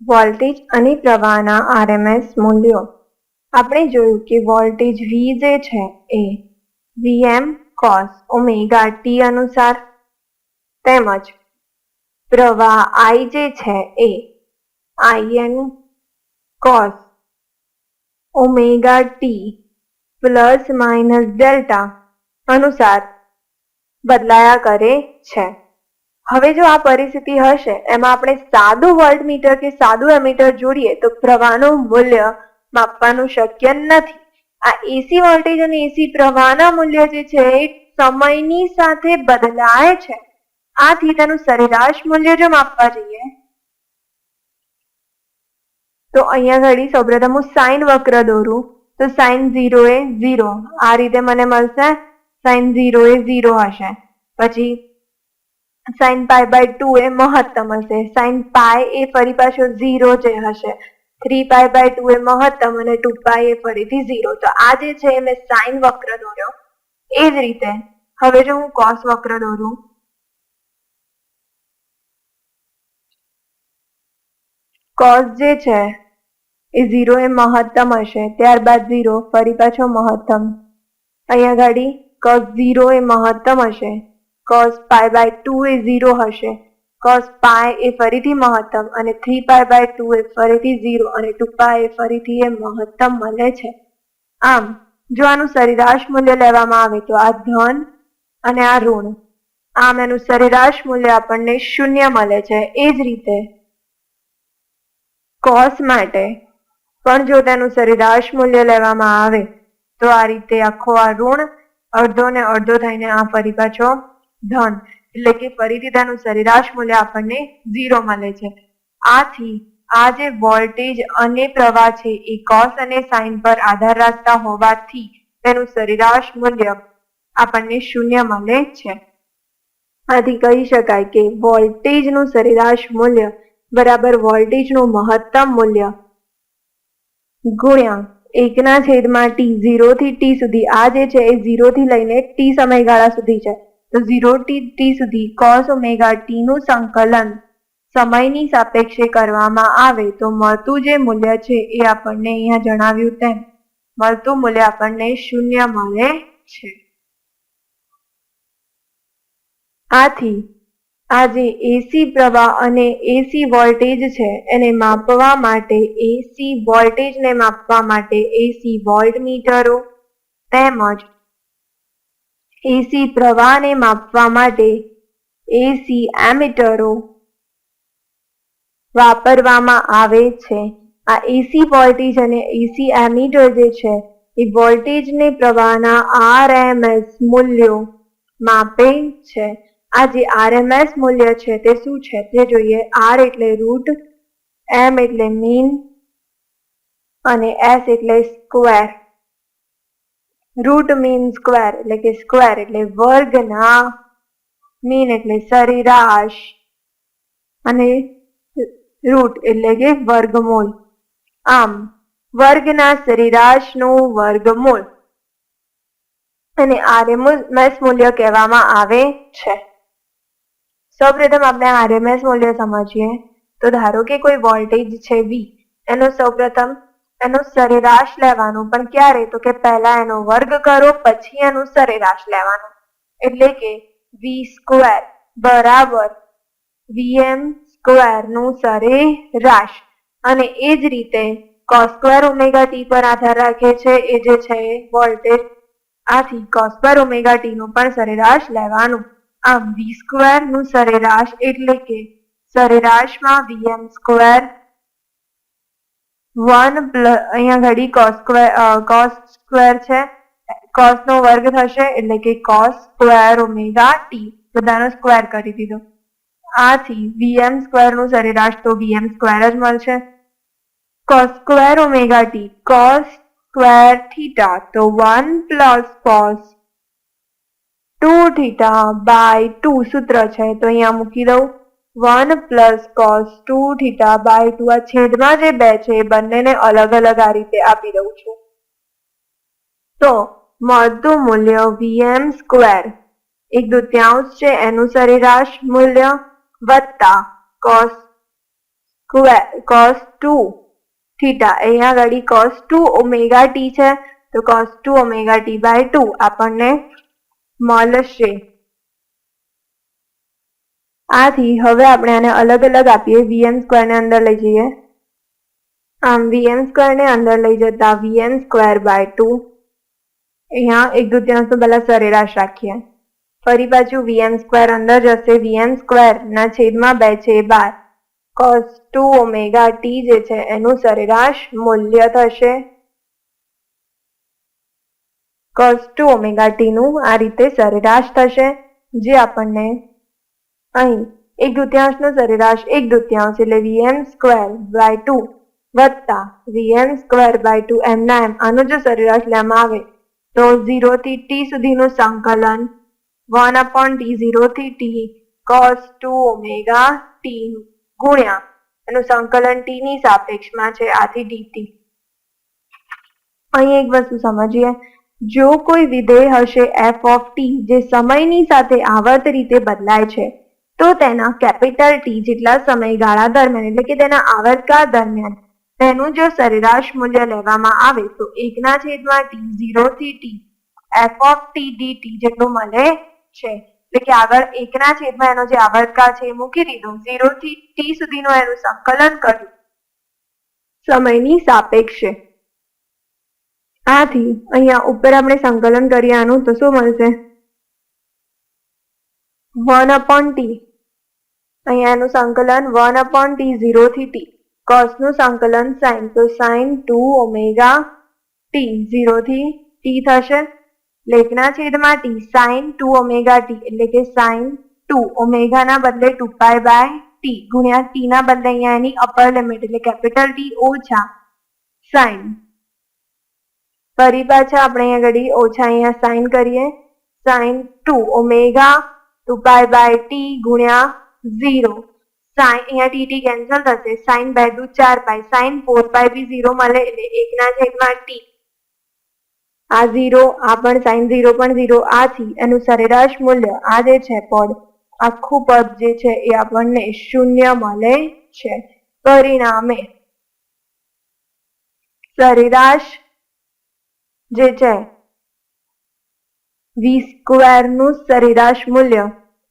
Voltage અને પ્રવાહના RMS મૂલ્યો. આપણે જોયું કે વોલ્ટેજ વી જે છે એ વીએમ કોસ ઓમેગા ટી અનુસાર. તેમજ પ્રવાહ આઈ જે છે એ IN cos omega t plus minus delta અનુસાર બદલાયા કરે છે. હવે જો આ પરિસ્થિતિ હશે, એમાં આપણે સાદું વોલ્ટમીટર કે સાદું એમીટર જોડીએ, તો પ્રવાહનું મૂલ્ય માપવાનું શક્ય નથી. આ એસી વોલ્ટેજ અને એસી પ્રવાહના મૂલ્ય જે છે, એ સમયની સાથે બદલાય છે. આથી તેનું સરેરાશ મૂલ્ય જો માપવા જઈએ, તો અહીંયા ઘડી સૌપ્રથમ હું સાઈન વક્ર દોરું. તો સાઈન ઝીરો એ ઝીરો. આ રીતે મને મળશે, સાઈન ઝીરો એ ઝીરો હશે. પછી સાઈન પાય બાય ટુ એ મહત્તમ હશે. સાઈન પાય એ ફરી પાછો ઝીરો જે હશે. થ્રી પાય બાય ટુ એ મહત્તમ અને ટુ પાય એ ફરીથી ઝીરો તો આ જે છે એ મેં સાઈન વક્ર દોર્યો. એ જ રીતે, હવે જો હું કોસ વક્ર દોરું. કોસ જે છે એ ઝીરો એ મહત્તમ હશે. ત્યારબાદ ઝીરો ફરી પાછો મહત્તમ. અહીંયા ગાડી કોસ ઝીરો એ મહત્તમ હશે. કોસ પાય બાય ટુ એ ઝીરો હશે. કોસ પાય એ ફરીથી મહત્તમ અને થ્રી પાય બાય ટુ એ ફરીથી ઝીરો અને ટુ પાય એ ફરીથી એ મહત્તમ મળે છે. આમ, જો આનું સરેરાશ મૂલ્ય લેવામાં આવે તો આ ધન અને આ ઋણ. આમ, એનું સરેરાશ મૂલ્ય આપણને શૂન્ય મળે છે. એ જ રીતે કોસ માટે પણ જો તેનું સરેરાશ મૂલ્ય લેવામાં આવે તો આ રીતે આખો આ ઋણ અડધો ને અડધો થઈને આ ફરી પાછો ધન, એટલે કે ફરીથી તેનું સરેરાશ મૂલ્ય આપણને ઝીરો મળે છે. આથી, આ જે વોલ્ટેજ અને પ્રવાહ છે, એ કોસ અને સાઇન પર આધાર રાખતા હોવાથી તેનું સરેરાશ મૂલ્ય આપણને શૂન્ય મળે છે. આથી કહી શકાય કે વોલ્ટેજનું સરેરાશ મૂલ્ય બરાબર વોલ્ટેજનું મહત્તમ મૂલ્ય ગુણ્યા એકના છેદમાં ટી ઝીરો થી ટી સુધી આ જે છે, એ ઝીરો થી લઈને ટી સમયગાળા સુધી છે. તો ઝીરો થી ટી સુધી કોસ ઓમેગા ટી નું સંકલન. સમયની સાપેક્ષે કરવામાં આવે તો મળતું જે મૂલ્ય છે એ આપણને અહીંયા જણાવ્યું તેમ, મળતું મૂલ્ય આપણને શૂન્ય મળે છે. આથી આ જે એસી પ્રવાહ અને એસી વોલ્ટેજ છે એને માપવા માટે એસી વોલ્ટેજને માપવા માટે એસી વોલ્ટમીટરો તેમજ એસી પ્રવાહને માપવા માટે એસી એમીટરો વાપરવામાં આવે છે. આ એસી વોલ્ટેજ અને એસી એમીટર જે છે, એ વોલ્ટેજને પ્રવાહના આરએમએસ મૂલ્યો માપે છે. આ જે આરએમએસ મૂલ્ય છે, તે શું છે? તે જોઈએ આર એટલે રૂટ એમ એટલે મીન અને એસ એટલે સ્ક્વેર રૂટ મીન સ્ક્વેર એટલે કે સ્ક્વેર એટલે વર્ગના મીન એટલે સરેરાશ અને રૂટ એટલે કે વર્ગમૂળ. આમ વર્ગના સરેરાશનું વર્ગમૂળ. અને આરએમએસ મૂલ્ય કહેવામાં આવે છે. સૌપ્રથમ આપણે આરએમએસ મૂલ્ય સમજીએ. તો ધારો કે કોઈ વોલ્ટેજ છે વી એનો સૌપ્રથમ એનો સરેરાશ લેવાનું. પણ ક્યારે? તો કે પહેલા એનો વર્ગ કરો, પછી એનો સરેરાશ લેવાનો. એટલે કે વી સ્ક્વેર બરાબર વીએમ સ્ક્વેરનું સરેરાશ. અને એ જ રીતે કોસ ઓમેગા ટી પર આધાર રાખે છે. એ જે છે વોલ્ટેજ આથી કોસ સ્ક્વેર ઓમેગા ટી નું પણ સરેરાશ લેવાનું. આમ વી સ્ક્વેરનું સરેરાશ એટલે કે સરેરાશમાં વીએમ સ્ક્વેર વન અહીંયા ઘડી કોસ કોસ સ્ક્વેર છે. કોસ નો વર્ગ થશે એટલે કે કોસ સ્ક્વેર ઓમેગા ટી બધાનો સ્ક્વેર કરી દીધો. આથી વીએમ સ્ક્વેરનું સરેરાશ તો વીએમ સ્ક્વેર જ મળશે. Cos square omega t cos square theta તો one plus cos two theta by two સૂત્ર છે. તો અહીંયા મૂકી દઉં. One plus cos two theta by two આ છેદમાં જે બે છે એ બંનેને અલગ અલગ આ રીતે આપી દઉં છું. તો, મળતું મૂલ્ય વીએમ સ્ક્વેર એક દુત્યાંશ છે, એનું સરેરાશ મૂલ્ય વત્તા cos square cos two theta. અહીંયા આગળ કોસ ટુ ઓમેગા ટી છે, તો cos two omega t by two આપણને મળશે. આથી હવે આપણે આને અલગ અલગ આપીએ. વીએમ સ્ક્વેર ને અંદર લઈ જઈએ. આમ વીએમ સ્ક્વેર ને અંદર લઈ જતા વીએમ સ્ક્વેર બાય ટુ. અહીંયા એક દુત્યાંશ પહેલા સરેરાશ રાખીએ. ફરી પાછું વીએમ સ્ક્વેર અંદર જશે. વીએમ સ્ક્વેરના છેદમાં બે છે બાર. કોસ ટુ ઓમેગા ટી જે છે એનું સરેરાશ મૂલ્ય થશે. કોસ ટુ ઓમેગા ટી નું આ રીતે સરેરાશ થશે. જે આપણને અહીં, એક દૂત્યાંશનો સરેરાશ એક દુત્યાંશ એટલે વીએમ સ્ક્વેર બાય ટુ વત્તા વીએમ સ્ક્વેર બાય ટુ એમના એમ. આનો જો સરેરાશ લેવામાં આવે, તો ઝીરો થી ટી સુધીનું સંકલન વન અપોન ટી ઝીરો થી t cos two omega t ગુણ્યા, એનું સંકલન ટી ની સાપેક્ષમાં છે, આથી ડીટી અહીં એક વસ્તુ સમજીએ, જો કોઈ વિધેય હશે એફ ઓફ ટી જે સમયની સાથે આવર્ત રીતે બદલાય છે તો તેના કેપિટલ ટી જેટલા સમયગાળા દરમિયાન, એટલે કે તેના આવર્તકાળ દરમિયાન, તેનું જો સરેરાશ મૂલ્ય લેવામાં આવે, તો એકના છેદમાં ટી ઝીરો થી t f of t d t જેટલું મળે છે. એટલે કે આગળ એકના છેદમાં એનો જે આવર્તકાળ છે એ મૂકી દીધો. ઝીરો થી ટી સુધીનું એનું સંકલન કર્યું. સમયની સાપેક્ષે. આથી અહીંયા ઉપર આપણે સંકલન કરીએ આનું તો શું મળશે? વન અપોન ટી અહીંયા એનું સંકલન વન અપોન ટી ઝીરો થી ટી. કોસનું સંકલન સાઇન તો સાઇન ટુ ઓમેગા ટી. ઝીરોથી ટી થશે. લેખના છેદમાં t sine two omega t, એટલે કે સાઇન ટુ. ઓમેગાના બદલે ટુ પાય બાય ટી, ગુણ્યા ટી ના બદલે અહીંયા એની અપર લિમિટ, એટલે કેપિટલ ટી ઓછા સાઇન ફરી પાછા આપણે અહીંયા ઘડી ઓછા અહીંયા સાઇન કરીએ. Sine two omega two pi by t ગુણ્યા ઝીરો સાઈન અહીંયા ટી ટી કેન્સલ થશે. સાઈન બે દુ ચાર પાય સાઈન ફોર પાય બી ઝીરો મળે એટલે એકના છેદમાં ટી આ ઝીરો આ પણ સાઈન ઝીરો પણ ઝીરો આથી એનું સરેરાશ મૂલ્ય. આ જે છે પદ આખું પદ જે છે એ આપણને શૂન્ય મળે છે. પરિણામે સરેરાશ જે છે વી સ્ક્વેરનું સરેરાશ મૂલ્ય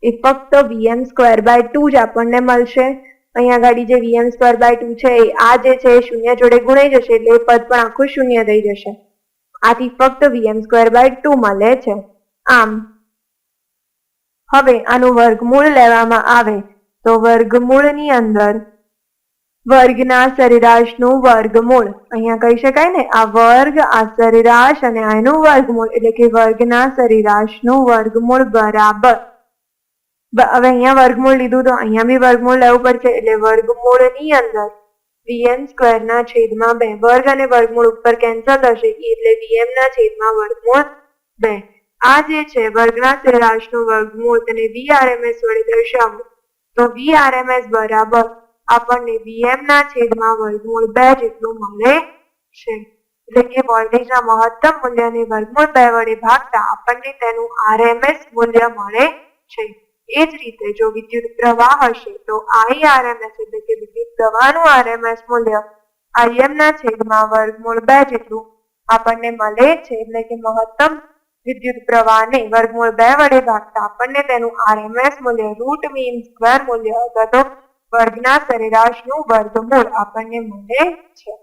એ ફક્ત વીએમ સ્ક્વેર બાય ટુ જ આપણને મળશે. અહીંયા આગળ જે વીએમ સ્ક્વેર બાય ટુ છે આ જે છે, એ શૂન્ય જોડે ગુણાઈ જશે, એટલે એ પદ પણ આખું શૂન્ય થઈ જશે. આથી ફક્ત વીએમ સ્ક્વેર બાય ટુ મળે છે. આમ, હવે આનું વર્ગમૂળ લેવામાં આવે. તો વર્ગમૂળની અંદર વર્ગના સરેરાશનું વર્ગમૂળ. અહીંયા કહી શકાય ને, આ વર્ગ, આ સરેરાશ અને આનું વર્ગમૂળ. એટલે કે વર્ગના સરેરાશનું વર્ગમૂળ બરાબર. હવે અહીંયા વર્ગમૂળ લીધું તો અહીંયા બી વર્ગમૂળ લેવું પડશે, એટલે વર્ગમૂળની અંદર વીએમ સ્ક્વેર ના છેદમાં બે, વર્ગ અને વર્ગમૂળ ઉપર કેન્સલ થશે, એટલે વીએમ ના છેદમાં વર્ગમૂળ બે. આ જે છે, વર્ગના સરેરાશનું વર્ગમૂળ તેને વીઆરએમએસ વડે દર્શાવવું તો વીઆરએમએસ બરાબર આપણને વીએમ ના છેદમાં વર્ગમૂળ બે જેટલું મળે છે. એટલે કે વોલ્ટેજના મહત્તમ મૂલ્યને વર્ગમૂળ બે વડે ભાગતા આપણને તેનું આરએમએસ મૂલ્ય મળે છે. એ જ રીતે જો વિદ્યુત પ્રવાહ હશે, તો આઈ આરએમએસ એટલે કે વિદ્યુત પ્રવાહનું આરએમએસ મૂલ્ય આઈએમ ના છેદમાં વર્ગમૂળ બે જેટલું આપણને મળે છે, એટલે કે મહત્તમ વિદ્યુત પ્રવાહને વર્ગમૂળ બે વડે ભાગતા આપણને તેનું આરએમએસ મૂલ્ય રૂટ મીન સ્ક્વેર મૂલ્ય અથવા તો વર્ગના સરેરાશનું વર્ગમૂળ આપણને મળે છે.